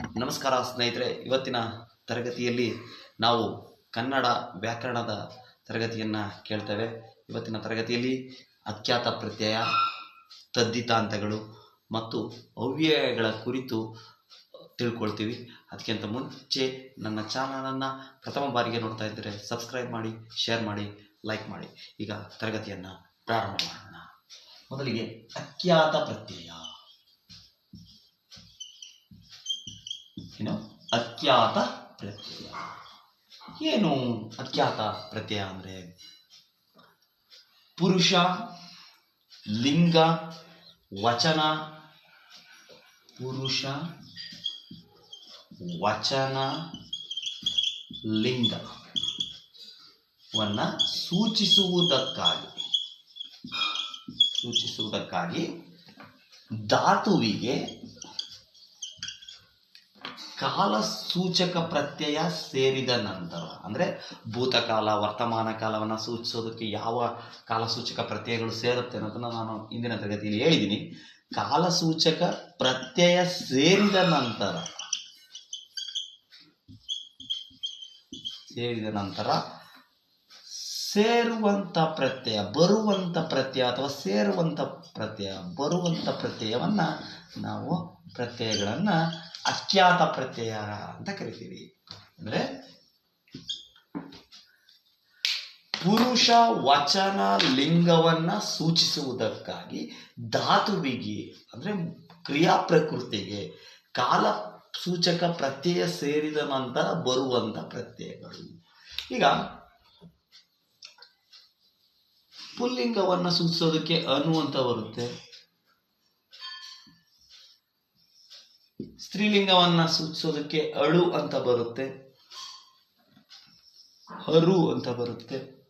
ನಮಸ್ಕಾರ ಸ್ನೇಹಿತರೆ, ಇವತ್ತಿನ ತರಗತಿಯಲ್ಲಿ ನಾವು ಕನ್ನಡ ವ್ಯಾಕರಣದ ತರಗತಿಯನ್ನು ಕೇಳ್ತೇವೆ. ಇವತ್ತಿನ ತರಗತಿಯಲ್ಲಿ ಅಖ್ಯಾತ ಪ್ರತ್ಯಯ ತದ್ದಿತಾಂತಗಳು ಮತ್ತು ಅವ್ಯಯಗಳ ಕುರಿತು ತಿಳ್ಕೊಳ್ತೀವಿ. ಅದಕ್ಕಿಂತ ಮುಂಚೆ ನನ್ನ ಚಾನಲನ್ನು ಪ್ರಥಮ ಬಾರಿಗೆ ನೋಡ್ತಾ ಇದ್ದರೆ ಸಬ್ಸ್ಕ್ರೈಬ್ ಮಾಡಿ ಶೇರ್ ಮಾಡಿ ಲೈಕ್ ಮಾಡಿ. ಈಗ ತರಗತಿಯನ್ನು ಪ್ರಾರಂಭ ಮಾಡೋಣ. ಮೊದಲಿಗೆ ಅಖ್ಯಾತ ಪ್ರತ್ಯಯ. ಅಖ್ಯಾತ ಪ್ರತ್ಯಯ. ಏನು ಅಖ್ಯಾತ ಪ್ರತ್ಯಯ ಅಂದರೆ? ಪುರುಷ, ಲಿಂಗ, ವಚನ. ಪುರುಷ, ವಚನ ಲಿಂಗವನ್ನು ಸೂಚಿಸುವುದಕ್ಕಾಗಿ. ಸೂಚಿಸುವುದಕ್ಕಾಗಿ ಧಾತುವಿಗೆ ಕಾಲಸೂಚಕ ಪ್ರತ್ಯಯ ಸೇರಿದ ನಂತರ, ಅಂದರೆ ಭೂತಕಾಲ, ವರ್ತಮಾನ ಕಾಲವನ್ನು ಸೂಚಿಸೋದಕ್ಕೆ ಯಾವ ಕಾಲಸೂಚಕ ಪ್ರತ್ಯಯಗಳು ಸೇರುತ್ತೆ ಅನ್ನೋದನ್ನು ನಾನು ಇಂದಿನ ತರಗತಿಯಲ್ಲಿ ಹೇಳಿದ್ದೀನಿ ಕಾಲಸೂಚಕ ಪ್ರತ್ಯಯ ಸೇರಿದ ನಂತರ ಸೇರಿದ ನಂತರ ಸೇರುವಂಥ ಪ್ರತ್ಯಯ ಬರುವಂಥ ಪ್ರತ್ಯಯ ಅಥವಾ ಸೇರುವಂಥ ಪ್ರತ್ಯಯ ಬರುವಂಥ ಪ್ರತ್ಯಯವನ್ನು ನಾವು ಪ್ರತ್ಯಯಗಳನ್ನ ಅಖ್ಯಾತ ಪ್ರತ್ಯಯ ಅಂತ ಕರಿತೀವಿ. ಅಂದ್ರೆ ಪುರುಷ ವಚನ ಲಿಂಗವನ್ನ ಸೂಚಿಸುವುದಕ್ಕಾಗಿ ಧಾತುವಿಗೆ, ಅಂದ್ರೆ ಕ್ರಿಯಾ ಪ್ರಕೃತಿಗೆ, ಕಾಲ ಸೂಚಕ ಪ್ರತ್ಯಯ ಸೇರಿದ ನಂತರ ಬರುವಂತ ಪ್ರತ್ಯಯಗಳು. ಈಗ ಪುಲ್ಲಿಂಗವನ್ನ ಸೂಚಿಸೋದಕ್ಕೆ ಅನು ಅಂತ ಬರುತ್ತೆ. ಸ್ತ್ರೀಲಿಂಗವನ್ನ ಸೂಚಿಸೋದಕ್ಕೆ ಅಳು ಅಂತ ಬರುತ್ತೆ. ಹರು ಅಂತ ಬರುತ್ತೆ.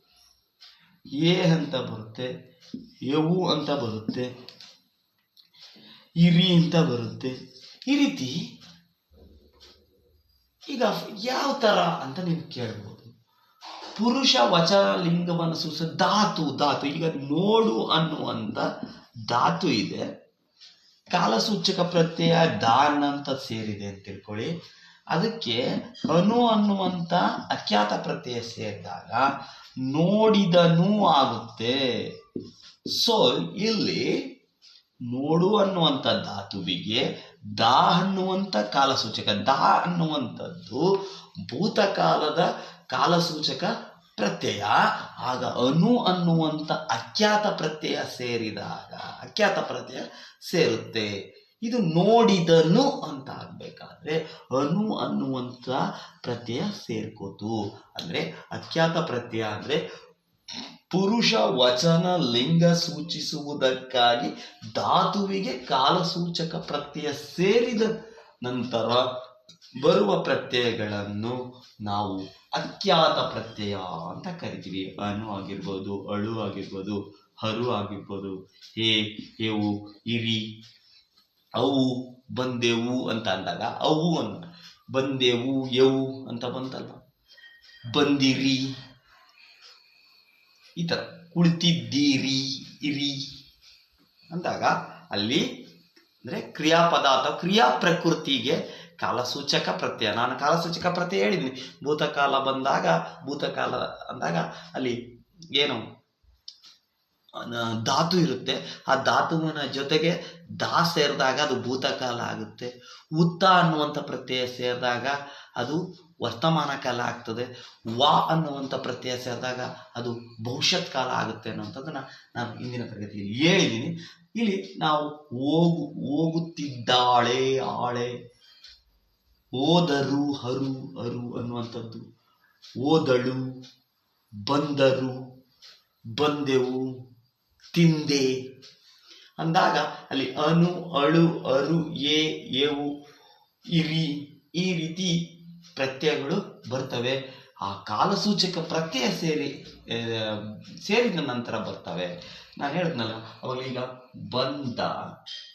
ಏ ಅಂತ ಬರುತ್ತೆ. ಯವು ಅಂತ ಬರುತ್ತೆ. ಇರಿ ಅಂತ ಬರುತ್ತೆ. ಈ ರೀತಿ ಈಗ ಯಾವ ತರ ಅಂತ ನೀವು ಕೇಳ್ಬೋದು. ಪುರುಷ ವಚನ ಲಿಂಗವನ್ನು ಸೂಚಿಸ ಧಾತು ಧಾತು. ಈಗ ನೋಡು ಅನ್ನುವಂತ ಧಾತು ಇದೆ. ಕಾಲಸೂಚಕ ಪ್ರತ್ಯಯ ದಾನ್ ಅಂತ ಸೇರಿದೆ ಅಂತ ತಿಳ್ಕೊಳ್ಳಿ. ಅದಕ್ಕೆ ಅನು ಅನ್ನುವಂತ ಅಖ್ಯಾತ ಪ್ರತ್ಯಯ ಸೇರಿದಾಗ ನೋಡಿದನು ಆಗುತ್ತೆ. ಸೊ ಇಲ್ಲಿ ನೋಡು ಅನ್ನುವಂಥ ಧಾತುವಿಗೆ ದಾ ಅನ್ನುವಂಥ ಕಾಲಸೂಚಕ, ದಾ ಅನ್ನುವಂಥದ್ದು ಭೂತಕಾಲದ ಕಾಲಸೂಚಕ ಪ್ರತ್ಯಯ, ಆಗ ಅನು ಅನ್ನುವಂಥ ಅಖ್ಯಾತ ಪ್ರತ್ಯಯ ಸೇರಿದಾಗ, ಅಖ್ಯಾತ ಪ್ರತ್ಯಯ ಸೇರುತ್ತೆ. ಇದು ನೋಡಿದನು ಅಂತ ಆಗ್ಬೇಕಾದ್ರೆ ಅನು ಅನ್ನುವಂಥ ಪ್ರತ್ಯಯ ಸೇರ್ಕೋತು. ಅಂದ್ರೆ ಅಖ್ಯಾತ ಪ್ರತ್ಯಯ ಅಂದ್ರೆ ಪುರುಷ ವಚನ ಲಿಂಗ ಸೂಚಿಸುವುದಕ್ಕಾಗಿ ಧಾತುವಿಗೆ ಕಾಲಸೂಚಕ ಪ್ರತ್ಯಯ ಸೇರಿದ ನಂತರ ಬರುವ ಪ್ರತ್ಯಯಗಳನ್ನು ನಾವು ಅಖ್ಯಾತ ಪ್ರತ್ಯಯ ಅಂತ ಕರಿತೀವಿ. ಅನು ಆಗಿರ್ಬೋದು, ಅಳು ಆಗಿರ್ಬೋದು, ಹರು ಆಗಿರ್ಬೋದು. ಹೇ, ಹೇವು ಇರಿ ಅವು, ಬಂದೆವು ಅಂತ ಅಂದಾಗ ಅವು ಅಂತ ಬಂದೆವು ಎವು ಅಂತ ಬಂತಲ್ಲ ಬಂದಿರಿ. ಈ ಥರ ಕುಳಿತಿದ್ದೀರಿ, ಇರಿ ಅಂದಾಗ ಅಲ್ಲಿ ಅಂದರೆ ಕ್ರಿಯಾಪದ ಅಥವಾ ಕ್ರಿಯಾ ಪ್ರಕೃತಿಗೆ ಕಾಲಸೂಚಕ ಪ್ರತ್ಯಯ. ನಾನು ಕಾಲಸೂಚಕ ಪ್ರತ್ಯಯ ಹೇಳಿದ್ದೀನಿ. ಭೂತಕಾಲ ಬಂದಾಗ, ಭೂತಕಾಲ ಅಂದಾಗ ಅಲ್ಲಿ ಏನು ಧಾತು ಇರುತ್ತೆ. ಆ ಧಾತುವಿನ ಜೊತೆಗೆ ದಾ ಸೇರಿದಾಗ ಅದು ಭೂತಕಾಲ ಆಗುತ್ತೆ. ಉತ್ತ ಅನ್ನುವಂಥ ಪ್ರತ್ಯಯ ಸೇರಿದಾಗ ಅದು ವರ್ತಮಾನ ಕಾಲ ಆಗ್ತದೆ. ವಾ ಅನ್ನುವಂಥ ಪ್ರತ್ಯಯ ಸೇರಿದಾಗ ಅದು ಭವಿಷ್ಯತ್ ಕಾಲ ಆಗುತ್ತೆ ಅನ್ನುವಂಥದ್ದನ್ನ ನಾನು ಇಂದಿನ ತರಗತಿಯಲ್ಲಿ ಹೇಳಿದ್ದೀನಿ. ಇಲ್ಲಿ ನಾವು ಹೋಗು, ಹೋಗುತ್ತಿದ್ದಾಳೆ, ಆಳೆ ಓದರು ಹರು ಅರು ಅನ್ನುವಂಥದ್ದು. ಓದಳು, ಬಂದರು, ಬಂದೆವು, ತಿಂದೆ. ಅಂದಾಗ ಅಲ್ಲಿ ಅನು, ಅಳು, ಅರು, ಎ ಏವು ಇರಿ ಈ ರೀತಿ ಪ್ರತ್ಯಯಗಳು ಬರ್ತವೆ. ಆ ಕಾಲಸೂಚಕ ಪ್ರತ್ಯಯ ಸೇರಿ ಸೇರಿದ ನಂತರ ಬರ್ತವೆ. ನಾನು ಹೇಳಿದ್ನಲ್ಲ ಅವಾಗ ಈಗ ಬಂದ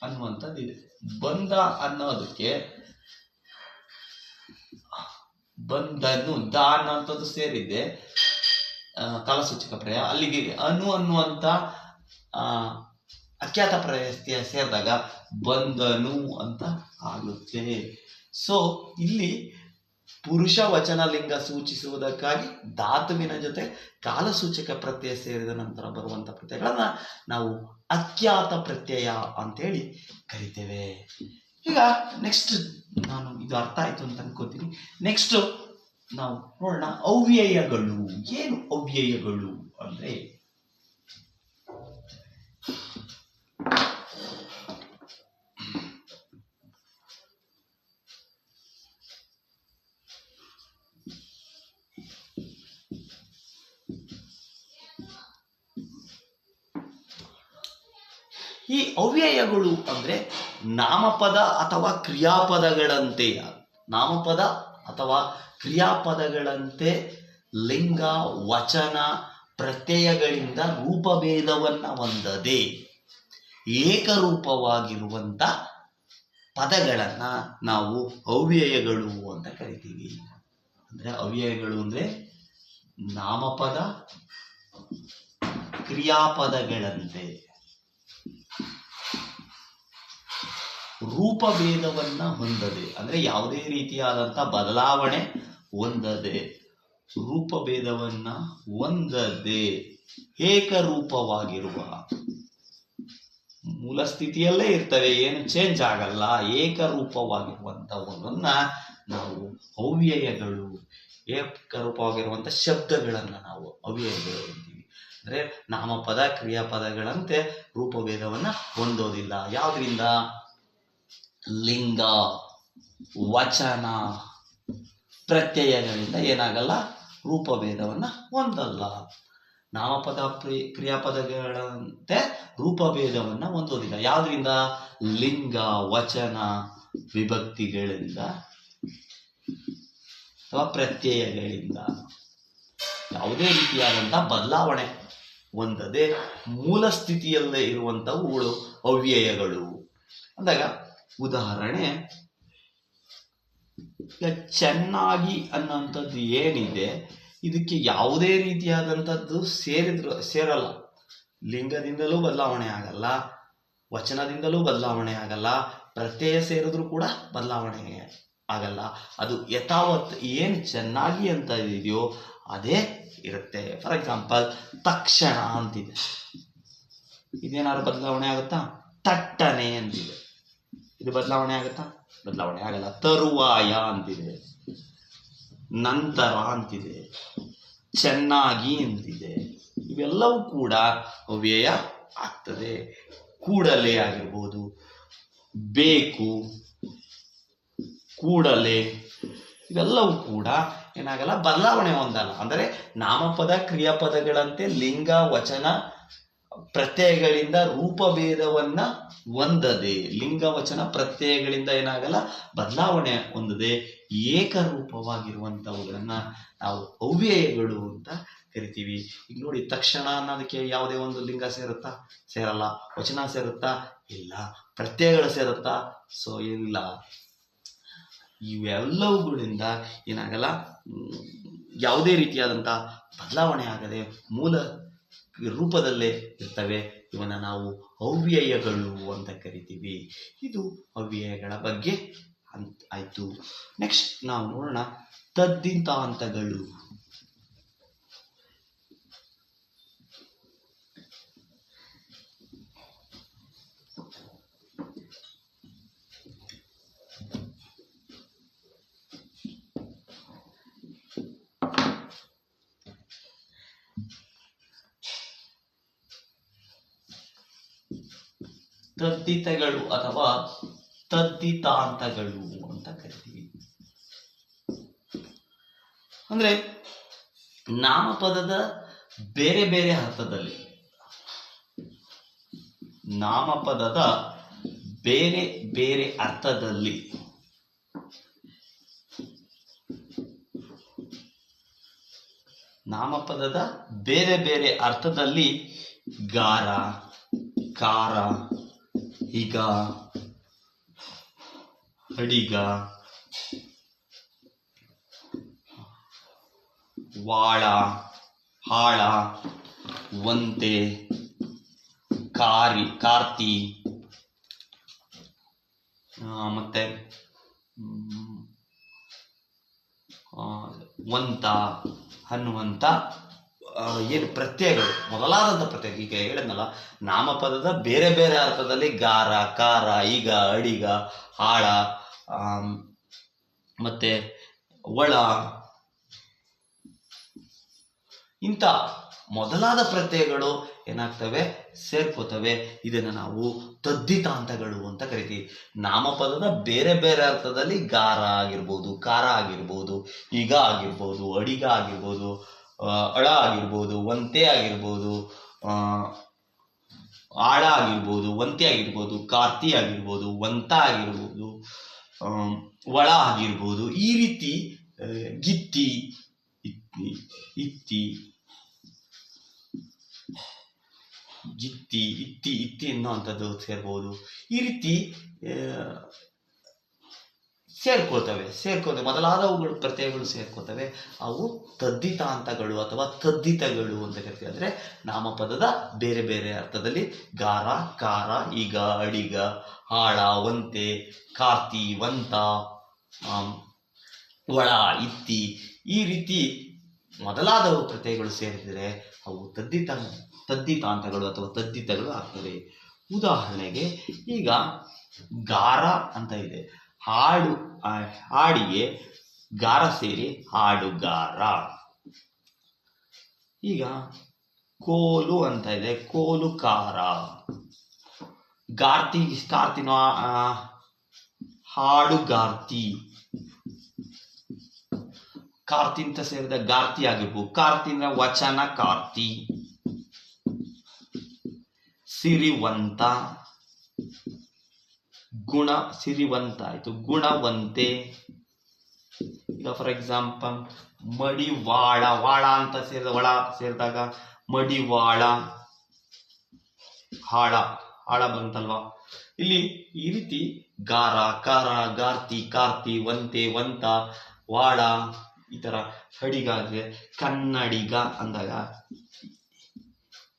ಅನ್ನುವಂಥದ್ದು ಇದೆ ಬಂದ ಅನ್ನೋದಕ್ಕೆ ಬಂದನು ದ ಅಂತದ್ದು ಸೇರಿದೆ. ಕಾಲಸೂಚಕ ಪ್ರಯ. ಅಲ್ಲಿಗೆ ಅನು ಅನ್ನುವಂಥ ಅಖ್ಯಾತ ಪ್ರಯಸ್ತಿಯ ಸೇರಿದಾಗ ಬಂದನು ಅಂತ ಆಗುತ್ತೆ. ಸೊ ಇಲ್ಲಿ ಪುರುಷ ವಚನ ಲಿಂಗ ಸೂಚಿಸುವುದಕ್ಕಾಗಿ ಧಾತುವಿನ ಜೊತೆ ಕಾಲಸೂಚಕ ಪ್ರತ್ಯಯ ಸೇರಿದ ನಂತರ ಬರುವಂತ ಪ್ರತ್ಯಯಗಳನ್ನ ನಾವು ಅಖ್ಯಾತ ಪ್ರತ್ಯಯ ಅಂತೇಳಿ ಕರಿತೇವೆ. ಈಗ ನೆಕ್ಸ್ಟ್ ನಾನು ಇದು ಅರ್ಥ ಆಯ್ತು ಅಂತ ಅನ್ಕೋತೀನಿ. ನೆಕ್ಸ್ಟ್ ನಾವು ನೋಡೋಣ ಅವ್ಯಯಗಳು. ಏನು ಅವ್ಯಯಗಳು ಅಂದ್ರೆ? ಈ ಅವ್ಯಯಗಳು ಅಂದ್ರೆ ನಾಮಪದ ಅಥವಾ ಕ್ರಿಯಾಪದಗಳಂತೆ, ನಾಮಪದ ಅಥವಾ ಕ್ರಿಯಾಪದಗಳಂತೆ ಲಿಂಗ, ವಚನ, ಪ್ರತ್ಯಯಗಳಿಂದ ರೂಪಭೇದವನ್ನು ಹೊಂದದೆ ಏಕರೂಪವಾಗಿರುವಂಥ ಪದಗಳನ್ನು ನಾವು ಅವ್ಯಯಗಳು ಅಂತ ಕರಿತೀವಿ. ಅಂದ್ರೆ ಅವ್ಯಯಗಳು ಅಂದ್ರೆ ನಾಮಪದ, ಕ್ರಿಯಾಪದಗಳಂತೆ. ರೂಪಭೇದವನ್ನ ಹೊಂದದೆ, ಅಂದ್ರೆ ಯಾವುದೇ ರೀತಿಯಾದಂತ ಬದಲಾವಣೆ ಹೊಂದದೆ, ರೂಪಭೇದವನ್ನ ಹೊಂದದೆ ಏಕರೂಪವಾಗಿರುವ ಮೂಲ ಸ್ಥಿತಿಯಲ್ಲೇ ಇರ್ತವೆ, ಏನು ಚೇಂಜ್ ಆಗಲ್ಲ ಏಕರೂಪವಾಗಿರುವಂತವನ್ನ ನಾವು ಅವ್ಯಯಗಳು, ಏಕರೂಪವಾಗಿರುವಂತ ಶಬ್ದಗಳನ್ನು ನಾವು ಅವ್ಯಯಗಳು ಅಂತೀವಿ. ಅಂದ್ರೆ ನಾಮಪದ, ಕ್ರಿಯಾಪದಗಳಂತೆ ರೂಪಭೇದವನ್ನು ಹೊಂದೋದಿಲ್ಲ. ಯಾವ್ದ್ರಿಂದ? ಲಿಂಗ, ವಚನ, ಪ್ರತ್ಯಯಗಳಿಂದ ಏನಾಗಲ್ಲ? ರೂಪಭೇದವನ್ನು ಹೊಂದಲ್ಲ. ನಾಮಪದ ಪ್ರಿ- ಕ್ರಿಯಾಪದಗಳಂತೆ ರೂಪಭೇದವನ್ನು ಹೊಂದೋದಿಲ್ಲ. ಯಾವುದರಿಂದ? ಲಿಂಗ, ವಚನ, ವಿಭಕ್ತಿಗಳಿಂದ ಅಥವಾ ಪ್ರತ್ಯಯಗಳಿಂದ. ಯಾವುದೇ ರೀತಿಯಾದಂಥ ಬದಲಾವಣೆ ಹೊಂದದೆ ಮೂಲ ಸ್ಥಿತಿಯಲ್ಲೇ ಇರುವಂಥವುಗಳು ಅವ್ಯಯಗಳು. ಅಂದಾಗ ಉದಾಹರಣೆ ಚೆನ್ನಾಗಿ ಅನ್ನೋಂಥದ್ದು ಏನಿದೆ, ಇದಕ್ಕೆ ಯಾವುದೇ ರೀತಿಯಾದಂಥದ್ದು ಸೇರಿದ್ರು, ಸೇರಲ್ಲ. ಲಿಂಗದಿಂದಲೂ ಬದಲಾವಣೆ ಆಗಲ್ಲ, ವಚನದಿಂದಲೂ ಬದಲಾವಣೆ ಆಗಲ್ಲ, ಪ್ರತ್ಯಯ ಸೇರಿದ್ರು ಕೂಡ ಬದಲಾವಣೆ ಆಗಲ್ಲ. ಅದು ಯಥಾವತ್ ಏನು ಚೆನ್ನಾಗಿ ಅಂತ ಇದೆಯೋ ಅದೇ ಇರುತ್ತೆ. ಫಾರ್ ಎಕ್ಸಾಂಪಲ್ ತಕ್ಷಣ ಅಂತಿದೆ. ಇದೇನಾದ್ರು ಬದಲಾವಣೆ ಆಗುತ್ತಾ? ತಟ್ಟನೆ ಅಂತಿದೆ. ಇದು ಬದಲಾವಣೆ ಆಗುತ್ತಾ? ಬದಲಾವಣೆ ಆಗಲ್ಲ. ತರುವಾಯ ಅಂತಿದೆ. ನಂತರ ಅಂತಿದೆ. ಚೆನ್ನಾಗಿ ಅಂತಿದೆ. ಇವೆಲ್ಲವೂ ಕೂಡ ವ್ಯಯ ಆಗ್ತದೆ. ಕೂಡಲೇ ಆಗಿರ್ಬೋದು. ಬೇಕು. ಕೂಡಲೇ. ಇವೆಲ್ಲವೂ ಕೂಡ ಏನಾಗಲ್ಲ, ಬದಲಾವಣೆ ಹೊಂದಲ್ಲ. ಅಂದರೆ ನಾಮಪದ, ಕ್ರಿಯಾಪದಗಳಂತೆ ಲಿಂಗ, ವಚನ ಪ್ರತ್ಯಯಗಳಿಂದ ರೂಪಭೇದವನ್ನ ಹೊಂದದೆ ಲಿಂಗ ವಚನ ಪ್ರತ್ಯಯಗಳಿಂದ ಏನಾಗಲ್ಲ, ಬದಲಾವಣೆ ಹೊಂದದೆ ಏಕರೂಪವಾಗಿರುವಂತವುಗಳನ್ನ ನಾವು ಅವ್ಯಯಗಳು ಅಂತ ಕರಿತೀವಿ. ಈಗ ನೋಡಿ, ತಕ್ಷಣ ಅನ್ನೋದಕ್ಕೆ ಯಾವುದೇ ಒಂದು ಲಿಂಗ ಸೇರುತ್ತಾ? ಸೇರಲ್ಲ. ವಚನ ಸೇರುತ್ತಾ? ಇಲ್ಲ. ಪ್ರತ್ಯಯಗಳು ಸೇರುತ್ತಾ? ಸೊ ಇಲ್ಲ ಇವೆಲ್ಲವುಗಳಿಂದ ಏನಾಗಲ್ಲ ಯಾವುದೇ ರೀತಿಯಾದಂಥ ಬದಲಾವಣೆ ಆಗದೆ ಮೂಲ ರೂಪದಲ್ಲೇ ಇರ್ತವೆ. ಇವನ್ನ ನಾವು ಅವ್ಯಯಗಳು ಅಂತ ಕರಿತೀವಿ. ಇದು ಅವ್ಯಯಗಳ ಬಗ್ಗೆ ಅಂತ ಆಯ್ತು. ನೆಕ್ಸ್ಟ್ ನಾವು ನೋಡೋಣ ತದ್ದಿಂತಾಂತಗಳು. ತದ್ದಿತಗಳು ಅಥವಾ ತದ್ದಿತಾಂತಗಳು ಅಂತ ಕರಿತೀವಿ. ಅಂದ್ರೆ ನಾಮಪದದ ಬೇರೆ ಬೇರೆ ಅರ್ಥದಲ್ಲಿ ನಾಮಪದದ ಬೇರೆ ಬೇರೆ ಅರ್ಥದಲ್ಲಿ ನಾಮಪದದ ಬೇರೆ ಬೇರೆ ಅರ್ಥದಲ್ಲಿ ಗಾರ, ಕಾರ ಈಗ ಅಡಿಗ ವಾಳ ಹಾಳ ವಂತೆ ಕಾರಿ ಕಾರ್ತಿ ಮತ್ತೆ ವಂತ ಅನ್ನುವಂಥ ಏನು ಪ್ರತ್ಯಯಗಳು ಮೊದಲಾದಂಥ ಪ್ರತ್ಯಯ ಈಗ ಹೇಳಿದ್ನಲ್ಲ ನಾಮಪದದ ಬೇರೆ ಬೇರೆ ಅರ್ಥದಲ್ಲಿ ಗಾರ ಕಾರ ಈಗ ಅಡಿಗ ಆಮ್, ಮತ್ತೆ ಒಳ ಇಂಥ ಮೊದಲಾದ ಪ್ರತ್ಯಯಗಳು ಏನಾಗ್ತವೆ? ಸೇರ್ಕೋತವೆ. ಇದನ್ನು ನಾವು ತದ್ದಿತಾಂತಗಳು ಅಂತ ಕರಿತೀವಿ. ನಾಮಪದದ ಬೇರೆ ಬೇರೆ ಅರ್ಥದಲ್ಲಿ ಗಾರ ಆಗಿರ್ಬೋದು ಕಾರ ಆಗಿರ್ಬೋದು ಈಗ ಆಗಿರ್ಬೋದು ಅಡಿಗ ಆಗಿರ್ಬೋದು ಅಳ ಆಗಿರ್ಬೋದು, ಒಂತೆ ಆಗಿರ್ಬೋದು ಆಳ ಆಗಿರ್ಬೋದು, ಒಂತೆ ಆಗಿರ್ಬೋದು, ಕಾರ್ತಿ ಆಗಿರ್ಬೋದು, ವಂತ ಆಗಿರ್ಬೋದು ಒಳ ಆಗಿರ್ಬೋದು, ಈ ರೀತಿ ಗಿತ್ತಿ, ಇತ್ತಿ ಇತ್ತಿ, ಗಿತ್ತಿ, ಇತ್ತಿ ಇತ್ತಿ ಅನ್ನುವಂಥದ್ದು ಸೇರ್ಬೋದು. ಈ ರೀತಿ ಸೇರ್ಕೋತವೆ ಸೇರ್ಕೋತವೆ ಮೊದಲಾದವುಗಳು ಪ್ರತ್ಯಯಗಳು ಸೇರ್ಕೋತವೆ, ಅವು ತದ್ದಿತಾಂತಗಳು ಅಥವಾ ತದ್ದಿತಗಳು ಅಂತ ಕರಿತೀವಿ. ಅಂದರೆ ನಾಮಪದದ ಬೇರೆ ಬೇರೆ ಅರ್ಥದಲ್ಲಿ ಗಾರ, ಕಾರ ಈಗ ಅಡಿಗ ಆಳ ವಂತೆ ಕಾತಿ ವಂತ ಒಳ, ಇತ್ತಿ ಈ ರೀತಿ ಮೊದಲಾದವು ಪ್ರತ್ಯಯಗಳು ಸೇರಿದರೆ ಅವು ತದ್ದಿತ ತದ್ದಿತಾಂತಗಳು ಅಥವಾ ತದ್ದಿತಗಳು ಆಗ್ತವೆ. ಉದಾಹರಣೆಗೆ ಈಗ ಗಾರ ಅಂತ ಇದೆ. ಹಾಡು ಹಾಡಿಗೆ ಗಾರ ಸೇರಿ ಹಾಡುಗಾರ. ಈಗ ಕೋಲು ಅಂತ ಇದೆ ಕೋಲು ಕಾರ ಗಾರ್ತಿ ಹಾಡು ಹಾಡುಗಾರ್ತಿ. ಕಾರ್ತಿ ಅಂತ ಸೇರಿದ ಗಾರ್ತಿ ಆಗಿರ್ಬೋದು. ಕಾರ್ತಿ ಅಂದ್ರೆ ವಚನ, ಕಾರ್ತಿ. ಸಿರಿವಂತ. ಗುಣ ಸಿರಿವಂತ ಆಯ್ತು ಗುಣವಂತೆ. ಈಗ ಫಾರ್ ಎಕ್ಸಾಂಪಲ್ ಮಡಿವಾಳ, ವಾಳ ಅಂತ ಸೇರಿದ, ಒಳ ಸೇರಿದಾಗ ಮಡಿವಾಳ, ಹಾಳ ಹಾಳ ಬಂತಲ್ವಾ? ಇಲ್ಲಿ ಈ ರೀತಿ ಗಾರ, ಕಾರ, ಗಾರ್ತಿ, ಕಾರ್ತಿ, ವಂತೆ, ವಂತ, ವಾಳ, ಈ ತರ ಅಡಿಗಾದ್ರೆ ಕನ್ನಡಿಗ ಅಂದಾಗ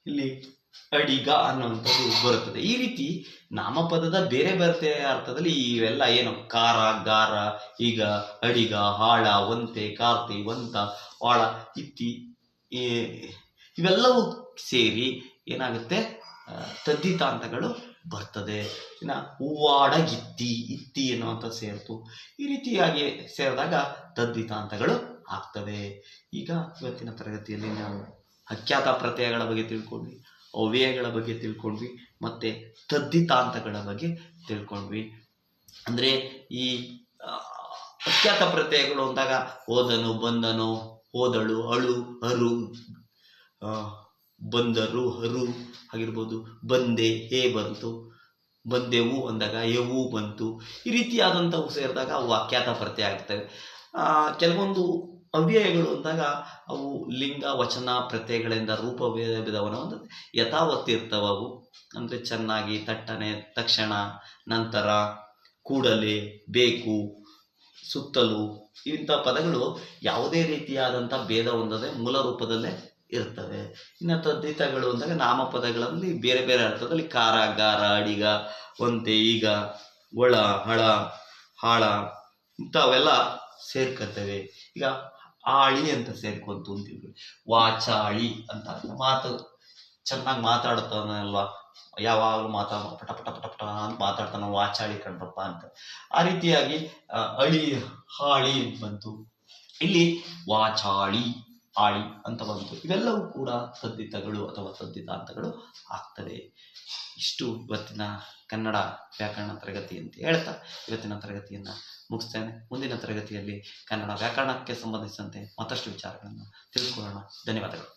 ಇಲ್ಲಿ ಅಡಿಗ ಅನ್ನುವಂಥದ್ದು ಬರುತ್ತದೆ. ಈ ರೀತಿ ನಾಮಪದದ ಬೇರೆ ಬೇರೆ ಅರ್ಥದಲ್ಲಿ ಇವೆಲ್ಲ ಏನು? ಕಾರ, ಗಾರ, ಈಗ, ಅಡಿಗ, ಹಾಳ, ಒಂತೆ, ಕಾರ್ತಿ ವಂತ ವಾಳ, ಇತ್ತಿ ಇವೆಲ್ಲವೂ ಸೇರಿ ಏನಾಗುತ್ತೆ? ತದ್ದಿತಾಂತಗಳು ಬರ್ತದೆ. ಇನ್ನ ಹೂವಾಡ, ಗಿತ್ತಿ, ಇತ್ತಿ ಎನ್ನುವಂಥ ಸೇರ್ತು. ಈ ರೀತಿಯಾಗಿ ಸೇರಿದಾಗ ತದ್ದಿತಾಂತಗಳು ಆಗ್ತವೆ. ಈಗ ಇವತ್ತಿನ ತರಗತಿಯಲ್ಲಿ ನಾವು ಅಖ್ಯಾತ ಪ್ರತ್ಯಯಗಳ ಬಗ್ಗೆ ತಿಳ್ಕೊಂಡ್ವಿ. ಅವ್ಯಯಗಳ ಬಗ್ಗೆ ತಿಳ್ಕೊಂಡ್ವಿ, ಮತ್ತೆ ತದ್ದಿತಾಂತಗಳ ಬಗ್ಗೆ ತಿಳ್ಕೊಂಡ್ವಿ. ಅಂದ್ರೆ ಈ ಅಖ್ಯಾತ ಪ್ರತ್ಯಯಗಳು ಅಂದಾಗ ಹೋದನು, ಬಂದನು, ಹೋದಳು, ಅಳು, ಅರು ಬಂದರು ಹರು ಆಗಿರ್ಬೋದು, ಬಂದೆ, ಹೇ ಬಂತು, ಬಂದೆವು ಅಂದಾಗ ಎವು ಬಂತು, ಈ ರೀತಿಯಾದಂಥವು ಸೇರಿದಾಗ ಅವು ಅಖ್ಯಾತ ಪ್ರತ್ಯಯ ಆಗ್ತವೆ ಕೆಲವೊಂದು ಅವ್ಯಯಗಳು ಅಂದಾಗ ಅವು ಲಿಂಗ, ವಚನ, ಪ್ರತ್ಯಯಗಳಿಂದ ರೂಪ ಭೇದವನ್ನು ಒಂದು ಯಥಾವತ್ತು ಇರ್ತವೆ ಅವು. ಅಂದರೆ ಚೆನ್ನಾಗಿ, ತಟ್ಟನೆ, ತಕ್ಷಣ, ನಂತರ, ಕೂಡಲೇ, ಬೇಕು, ಸುತ್ತಲು, ಇಂಥ ಪದಗಳು ಯಾವುದೇ ರೀತಿಯಾದಂಥ ಭೇದ ಹೊಂದದೆ ಮೂಲ ರೂಪದಲ್ಲೇ ಇರ್ತವೆ. ಇನ್ನು ತದ್ದಿತಗಳು ಅಂದಾಗ ನಾಮಪದಗಳಲ್ಲಿ ಬೇರೆ ಬೇರೆ ಅರ್ಥದಲ್ಲಿ ಕಾರ ಗಾರ ಅಡಿಗ ಒಂತೆ, ಈಗ, ಒಳ, ಹಳ, ಹಾಳ, ಇಂಥವೆಲ್ಲ ಸೇರ್ಕತ್ತವೆ ಈಗ ಆಳಿ ಅಂತ ಸೇರ್ಕೊಂತು ಅಂತಿದ್ರು ವಾಚಾಳಿ ಅಂತ ಮಾತು, ಚೆನ್ನಾಗಿ ಮಾತಾಡ್ತಾನಲ್ವಾ ಯಾವಾಗಲೂ ಮಾತಾ ಪಟ ಪಟ ಪಟ ಪಟ ಅಂತ ಮಾತಾಡ್ತಾನ, ವಾಚಾಳಿ ಕಣ್ರಪ್ಪ ಅಂತ. ಆ ರೀತಿಯಾಗಿ ಅಳಿ ಹಾಳಿ ಅಂತ ಬಂತು. ಇಲ್ಲಿ ವಾಚಾಳಿ ಆಳಿ ಅಂತ ಬಂತು. ಇವೆಲ್ಲವೂ ಕೂಡ ಸದ್ದಿತಗಳು ಅಥವಾ ಸದ್ದಿತಾಂತಗಳು ಆಗ್ತದೆ ಇಷ್ಟು ಇವತ್ತಿನ ಕನ್ನಡ ವ್ಯಾಕರಣ ತರಗತಿ ಅಂತ ಹೇಳ್ತಾ, ಇವತ್ತಿನ ತರಗತಿಯನ್ನು ಮುಗಿಸ್ತೇನೆ. ಮುಂದಿನ ತರಗತಿಯಲ್ಲಿ ಕನ್ನಡ ವ್ಯಾಕರಣಕ್ಕೆ ಸಂಬಂಧಿಸಿದಂತೆ ಮತ್ತಷ್ಟು ವಿಚಾರಗಳನ್ನು ತಿಳ್ಕೊಳ್ಳೋಣ ಧನ್ಯವಾದಗಳು.